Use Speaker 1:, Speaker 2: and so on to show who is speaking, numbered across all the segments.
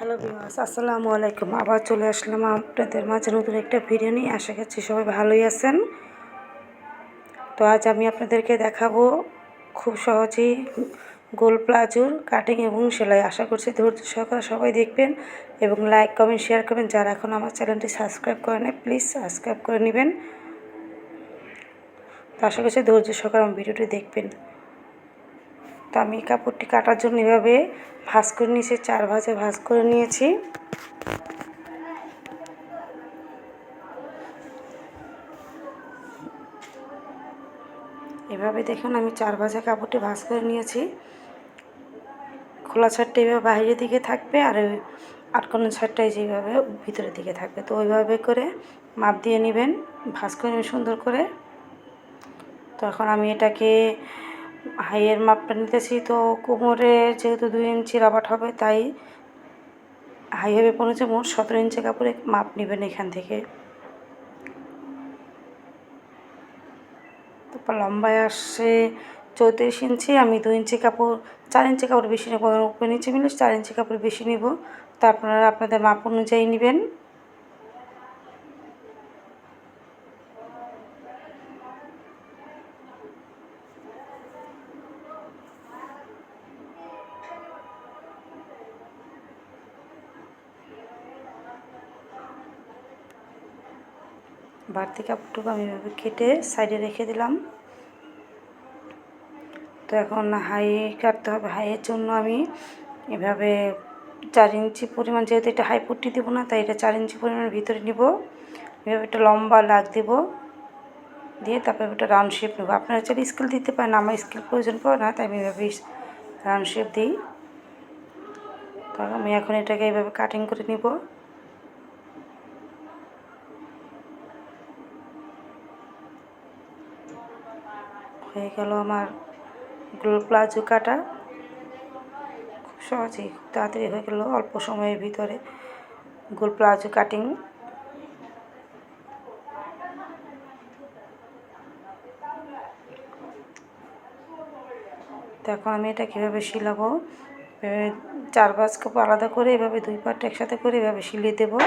Speaker 1: Hello বিমাস আসসালামু আলাইকুম আবার চলে আসলাম আপনাদের মাঝে নতুন একটা ভিডিও নিয়ে। আশা করছি সবাই ভালোই আছেন। তো আজ আমি আপনাদেরকে দেখাবো খুব সহজেই গোল প্লাজোর কাটিং এবং সেলাই। আশা করছি ধৈর্য সহকারে সবাই দেখবেন এবং লাইক কমেন্ট শেয়ার করবেন। যারা এখন আমার চ্যানেলটি সাবস্ক্রাইব করে নেয় প্লিজ সাবস্ক্রাইব করে নেবেন। তো আশা করছি ধৈর্য সহকারে আমার ভিডিওটি দেখবেন। তো আমি কাপড়টি কাটার জন্য এভাবে ভাঁজ করে নিয়েছি, চার ভাঁজে ভাঁজ করে নিয়েছি। এভাবে দেখুন আমি চার ভাজা কাপড়টি ভাঁজ করে নিয়েছি। খোলা ছাড়টা এভাবে বাইরের দিকে থাকবে আর আটকানো ছাড়টাই যেভাবে ভিতরের দিকে থাকবে। তো ওইভাবে করে মাপ দিয়ে নেবেন, ভাঁজ করে সুন্দর করে। তো এখন আমি এটাকে হাইয়ের মাপটা নিতেছি তো কোমরে যেহেতু দুই ইঞ্চি রাবাট হবে, তাই হাই হবে পনেরো মোট সতেরো ইঞ্চি কাপড়ে মাপ নেবেন এখান থেকে। তারপর লম্বায় আসছে চৌত্রিশ ইঞ্চি, আমি দু ইঞ্চি কাপড়, চার ইঞ্চি কাপড় বেশি নেব নিচে মিলে চার ইঞ্চি কাপড় বেশি নেব। তো আপনারা আপনাদের মাপ অনুযায়ী নেবেন। বাড়তি কাপড়টুকু আমি এভাবে কেটে সাইডে রেখে দিলাম। তো এখন হাই কাটতে হবে। হাইয়ের জন্য আমি এভাবে চার ইঞ্চি পরিমাণ, যেহেতু এটা হাই পুট্টি দেবো না, তাই এটা চার ইঞ্চি পরিমাণের ভিতরে নিব। এভাবে একটা লম্বা লাগ দেবো। দিয়ে তারপরে একটা রাউন্ড শেপ নেব। আপনারা চাইলে স্কেল দিতে পারেন, আমার স্কেল প্রয়োজন পড়ে না, তাই আমি এভাবে রাউন্ড শেপ দিই। তো আমি এখন এটাকে এইভাবে কাটিং করে নিব। হয়ে গেল আমার গোল প্লাজো কাটা। খুব সহজেই খুব তাড়াতাড়ি হয়ে গেল অল্প সময়ের ভিতরে গোল প্লাজো কাটিং এখন আমি এটা কীভাবে শিলাবো? চার পাঁচ কাপ আলাদা করে, এভাবে দুই পাট একসাথে করে এভাবে শিলিয়ে দেবো।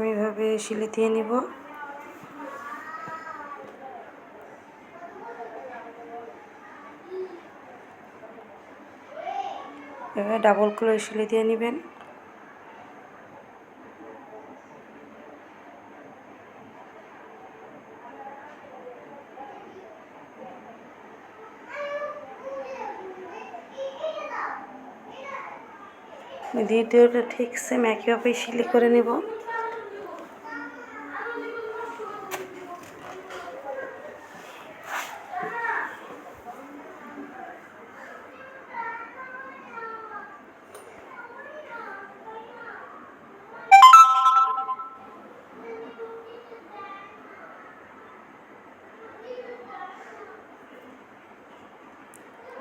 Speaker 1: আমি এভাবে শিলি দিয়ে নিব। এভাবে ডাবল করে শিলে দিয়ে নেবেন। দ্বিতীয়টা ঠিক সেম একইভাবে শিলি করে নেব।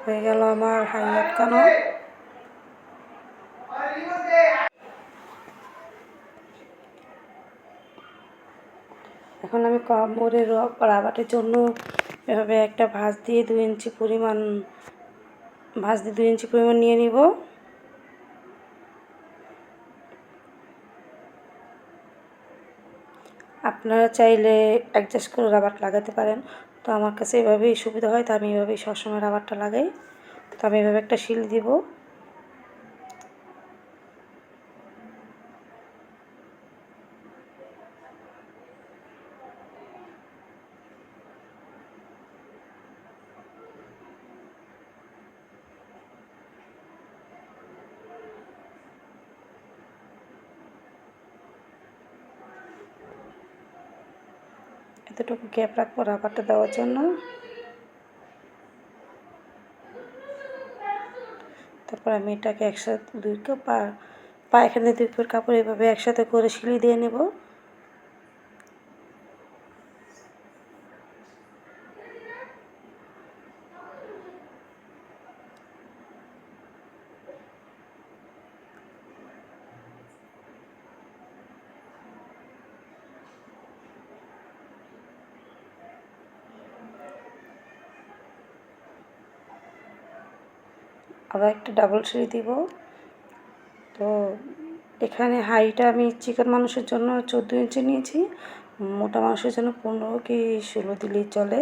Speaker 1: হয়ে গেল আমার হাই আটকানো এখন আমি কোমরের রাবাটের জন্য এভাবে একটা ভাঁজ দিয়ে দু ইঞ্চি পরিমাণ, ভাঁজ দিয়ে দু ইঞ্চি পরিমাণ নিয়ে নিব। আপনারা চাইলে অ্যাডজাস্ট করে রাবার লাগাতে পারেন। তো আমার কাছে এভাবেই সুবিধা হয়, তো আমি এভাবেই সবসময় রাবারটা লাগাই। তো আমি এভাবে একটা শিল দিব। এতটুকু গ্যাপ রাখব রাবারটা দেওয়ার জন্য। তারপর আমি এটাকে একসাথে দুই কাপ, পা এখানে দুই কাপড় এভাবে একসাথে করে সিলি দিয়ে নেব। আবার একটা ডাবল সিঁড়ি দিব। তো এখানে হাইটা আমি চিকন মানুষের জন্য চোদ্দ ইঞ্চি নিয়েছি, মোটা মানুষের জন্য পনেরো কি ষোলো দিলেই চলে।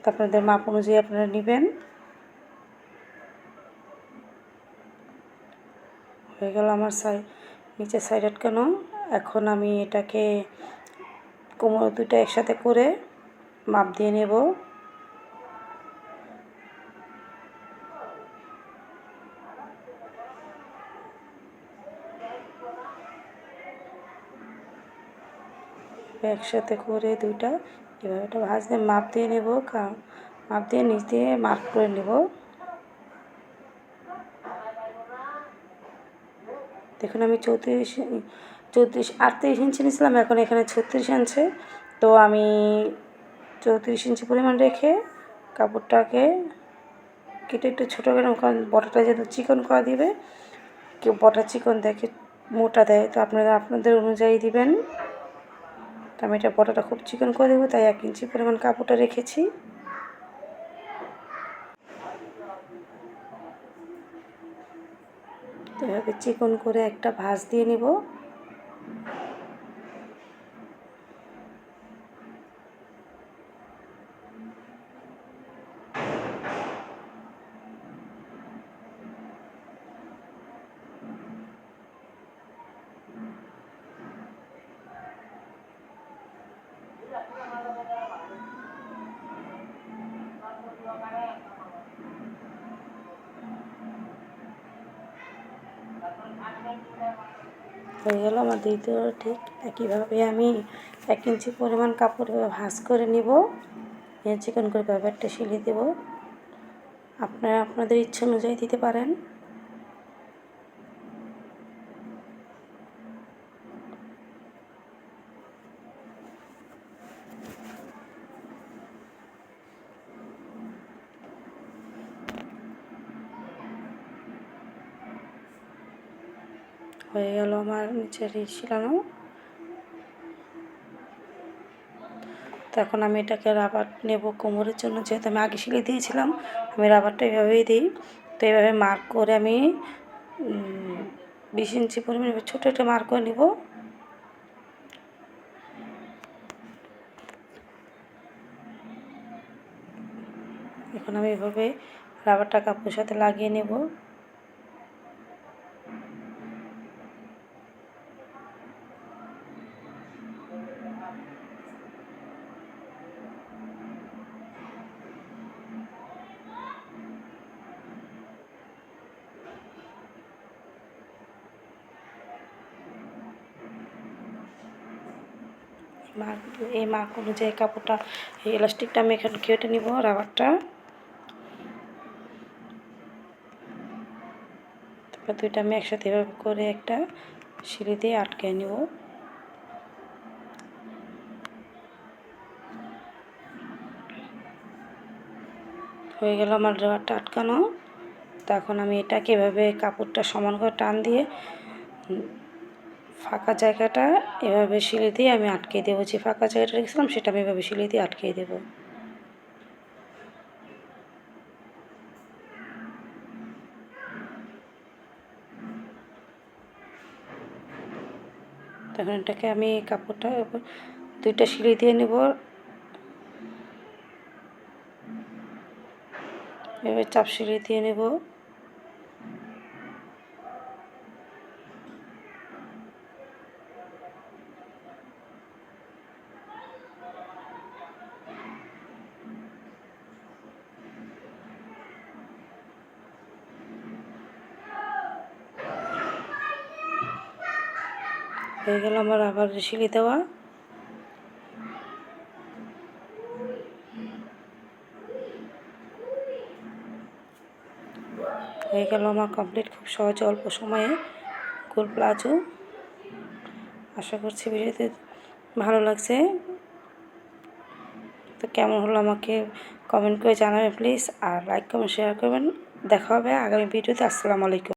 Speaker 1: তো আপনাদের মাপ অনুযায়ী আপনারা নেবেন। হয়ে গেল আমার সাই, নিচের সাইড আটকানো। এখন আমি এটাকে কোমর দুটো একসাথে করে মাপ দিয়ে নেব। একসাথে করে দুইটা এভাবে একটা ভাঁজ দিয়ে মাপ দিয়ে নেব মাপ দিয়ে নিচ দিয়ে মার্ক করে নেব। দেখুন আমি চৌত্রিশ চৌত্রিশ, আটত্রিশ ইঞ্চি নিয়েছিলাম, এখন এখানে ছত্রিশ ইঞ্চি তো আমি চৌত্রিশ ইঞ্চি পরিমাণ রেখে কাপড়টাকে কেটে একটু ছোটো করে কারণ বটাটা যেহেতু চিকন করা দিবে। কেউ বটা চিকন দেখে মোটা দেয়, তো আপনারা, আপনাদের অনুযায়ী দিবেন। আমি এটা বটাটা খুব চিকন করে দেবো, তাই এক ইঞ্চি পরিমাণ কাপড়টা রেখেছি। তো এভাবে চিকন করে একটা ভাঁজ দিয়ে নিব। হয়ে গেল আমার দ্বিতীয় ঠিক একইভাবে আমি এক ইঞ্চি পরিমাণ কাপড় ভাঁজ করে নিব চিকন করে ব্যাপারটা শিলিয়ে দেব। আপনারা, আপনাদের ইচ্ছা অনুযায়ী দিতে পারেন। হয়ে গেল আমার নিচের শিলানো। তো এখন আমি এটাকে রাবার নেব কোমরের জন্য, যেহেতু আমি আগে শিলে দিয়েছিলাম, আমি রাবারটা এভাবেই দিই। তো এভাবে মার্ক করে আমি বিশ ইঞ্চি পরিমাণ ছোটো একটা মার্ক করে নেব। এখন আমি এভাবে রাবারটা কাপড়ের সাথে লাগিয়ে নেব। মার্ক এই মার্ক অনুযায়ী কাপড়টা, এই ইলাস্টিকটা আমি এখানে কেটে নিব রাবারটা তারপর দুইটা আমি একসাথে এভাবে করে একটা সিঁড়ি দিয়ে আটকে নিব। হয়ে গেল আমার রাবারটা আটকানো। তখন আমি এটাকে এভাবে কাপড়টা সমান করে টান দিয়ে ফাঁকা জায়গাটা এভাবে সিলে দিয়ে আমি আটকে দেবো। যে ফাঁকা জায়গাটা রেখেছিলাম সেটা আমি এভাবে সিলে দিয়ে আটকে দেবো। তখন এটাকে আমি কাপড়টা দুইটা সিঁড়ি দিয়ে নেব। এভাবে চাপ সিঁড়ি দিয়ে নেব। হয়ে গেল আমার আবার সিলি দেওয়া। হয়ে গেল আমার কমপ্লিট খুব সহজে অল্প সময়ে গোল প্লাজো। আশা করছি ভিডিওতে ভালো লাগছে। তো কেমন হলো আমাকে কমেন্ট করে জানাবেন প্লিজ আর লাইক কমেন্ট শেয়ার করবেন। দেখা হবে আগামী ভিডিওতে। আসসালামু আলাইকুম।